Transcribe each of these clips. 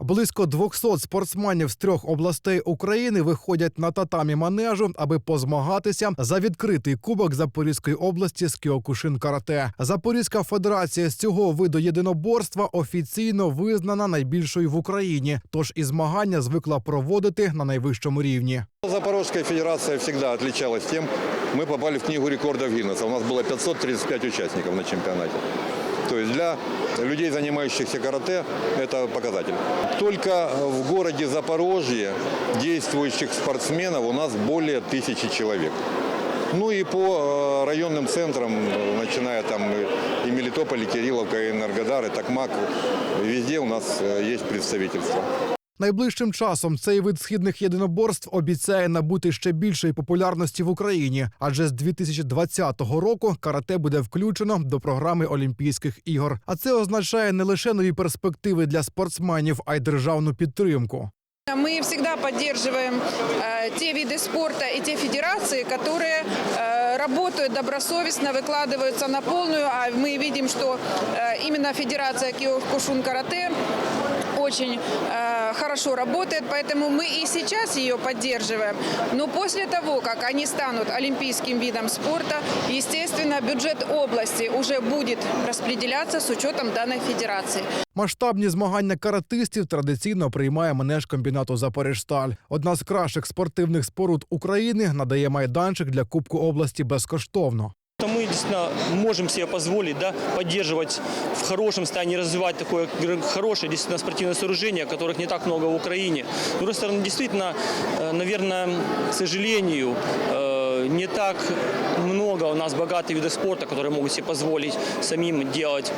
Близько 200 спортсменів з трьох областей України виходять на татамі манежу, аби позмагатися за відкритий кубок Запорізької області з Кіокушин карате. Запорізька федерація з цього виду єдиноборства офіційно визнана найбільшою в Україні, тож і змагання звикла проводити на найвищому рівні. Запорожская федерация всегда отличалась тем, мы попали в книгу рекордов Гиннесса. У нас было 535 участников на чемпионате. То есть для людей, занимающихся карате, это показатель. Только в городе Запорожье действующих спортсменов у нас более тысячи человек. Ну и по э, районным центрам, начиная там и- и Мелитополь, и Кирилловка, и Энергодар, и Токмак, везде у нас э, есть представительство. Найближчим часом цей вид східних єдиноборств обіцяє набути ще більшої популярності в Україні, адже з 2020 року карате буде включено до програми Олімпійських ігор. А це означає не лише нові перспективи для спортсменів, а й державну підтримку. Мы всегда поддерживаем э, те виды спорта и те федерации, которые э, работают добросовестно, выкладываются на полную. А мы видим, что э, именно Федерация Киокушун карате очень э, хорошо работает, поэтому мы и сейчас ее поддерживаем. Но после того, как они станут олимпийским видом спорта, естественно, бюджет области уже будет распределяться с учетом данной федерации. Масштабні змагання каратистів традиційно приймає манеж комбінату Запоріжсталь. Одна з кращих спортивних споруд України надає майданчик для Кубку області безкоштовно. Действительно можем себе позволить да, поддерживать в хорошем состоянии, развивать такое хорошее действительно спортивное сооружение, которых не так много в Украине. С другой стороны, действительно, э, наверное, к сожалению, э, не так много у нас богатых видов спорта, которые могут себе позволить самим делать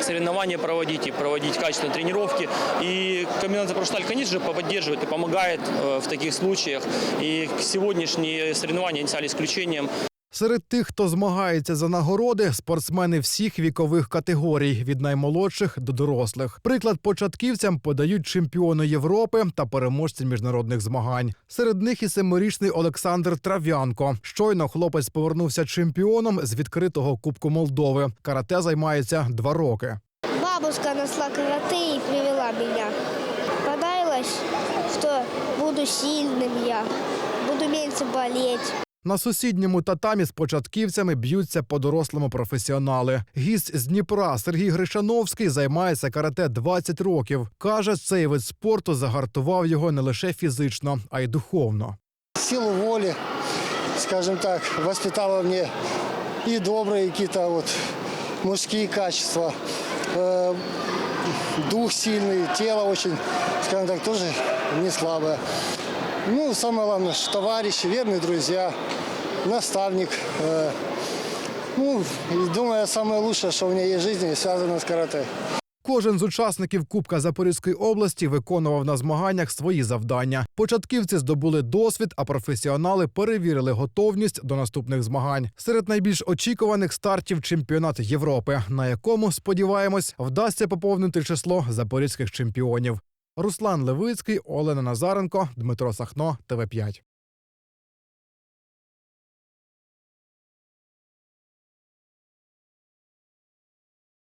соревнования проводить и проводить качественные тренировки. И комбинат «Запорожсталь», конечно же, поддерживает и помогает э, в таких случаях. И сегодняшние соревнования не стали исключением. Серед тих, хто змагається за нагороди, спортсмени всіх вікових категорій від наймолодших до дорослих. Приклад початківцям подають чемпіони Європи та переможці міжнародних змагань. Серед них і семирічний Олександр Трав'янко. Щойно хлопець повернувся чемпіоном з відкритого Кубку Молдови. Карате займається два роки. Бабушка нашла карате и привела меня. Понравилось, что буду сильным я, буду меньше болеть. На сусідньому татамі з початківцями б'ються по-дорослому професіонали. Гість з Дніпра Сергій Гришановський займається карате 20 років. Каже, цей вид спорту загартував його не лише фізично, а й духовно. силу воли, скажем так, воспитала мне и добрые какие-то вот мужские качества. Э, Дух сильный, тело очень, скажем так, тоже не слабое. Ну, самое главное, товарищи, верные друзья, наставник. Э, Ну, думаю, самое лучшее, что у меня есть в жизни, связано с карате. Кожен з учасників Кубка Запорізької області виконував на змаганнях свої завдання. Початківці здобули досвід, а професіонали перевірили готовність до наступних змагань. Серед найбільш очікуваних стартів чемпіонат Європи, на якому сподіваємось вдасться поповнити число запорізьких чемпіонів. Руслан Левицький, Олена Назаренко, Дмитро Сахно, ТВ 5